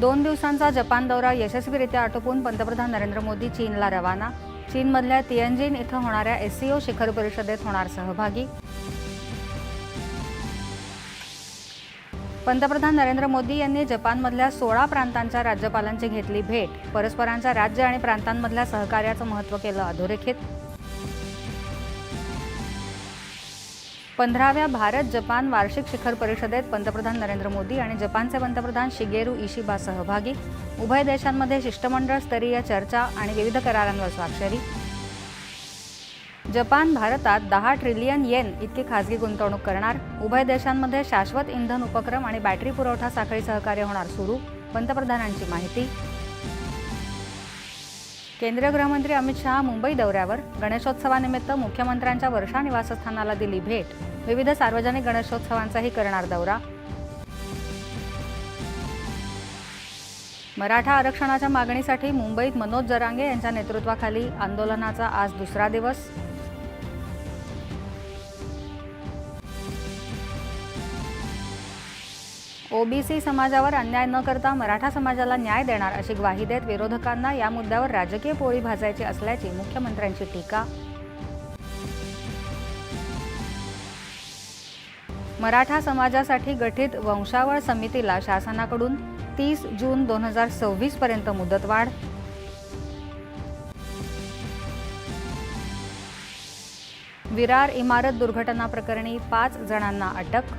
दोन दिवसांचा जपान दौरा यशस्वीरित्या आटोपून पंतप्रधान नरेंद्र मोदी चीनला रवाना. चीनमधल्या तियंजिन इथं होणाऱ्या एससीओ शिखर परिषदेत होणार सहभागी. पंतप्रधान नरेंद्र मोदी यांनी जपानमधल्या सोळा प्रांतांच्या राज्यपालांची घेतली भेट. परस्परांच्या राज्य आणि प्रांतांमधल्या सहकार्याचं महत्त्व केलं अधोरेखित. पंधराव्या भारत जपान वार्षिक शिखर परिषदेत पंतप्रधान नरेंद्र मोदी आणि जपानचे पंतप्रधान शिगेरू इशिबा सहभागी. उभय देशांमध्ये शिष्टमंडळ स्तरीय चर्चा आणि विविध करारांवर स्वाक्षरी. जपान भारतात दहा ट्रिलियन येन इतकी खासगी गुंतवणूक करणार. उभय देशांमध्ये शाश्वत इंधन उपक्रम आणि बॅटरी पुरवठा साखळी सहकार्य होणार सुरू पंतप्रधानांची माहिती. केंद्रीय गृहमंत्री अमित शहा मुंबई दौऱ्यावर. गणेशोत्सवानिमित्त मुख्यमंत्र्यांच्या वर्षा निवासस्थानाला दिली भेट. विविध सार्वजनिक गणेशोत्सवांचाही करणार दौरा. मराठा आरक्षणाच्या मागणीसाठी मुंबईत मनोज जरांगे यांच्या नेतृत्वाखाली आंदोलनाचा आज दुसरा दिवस. ओबीसी समाजावर अन्याय न करता मराठा समाजाला न्याय देणार अशी ग्वाही देत विरोधकांना या मुद्द्यावर राजकीय पोळी भाजायची असल्याची मुख्यमंत्र्यांची टीका. मराठा समाजासाठी गठीत वंशावळ समितीला शासनाकडून तीस जून दोन हजार सव्वीस पर्यंत मुदतवाढ. विरार इमारत दुर्घटना प्रकरणी पाच जणांना अटक.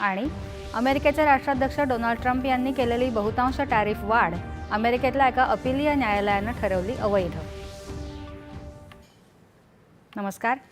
आणि अमेरिकेचे राष्ट्राध्यक्ष डोनाल्ड ट्रम्प यांनी केलेली बहुतांश टॅरिफ वाढ. अमेरिकेतल्या एका अपिलीय न्यायालयानं ठरवली अवैध. नमस्कार.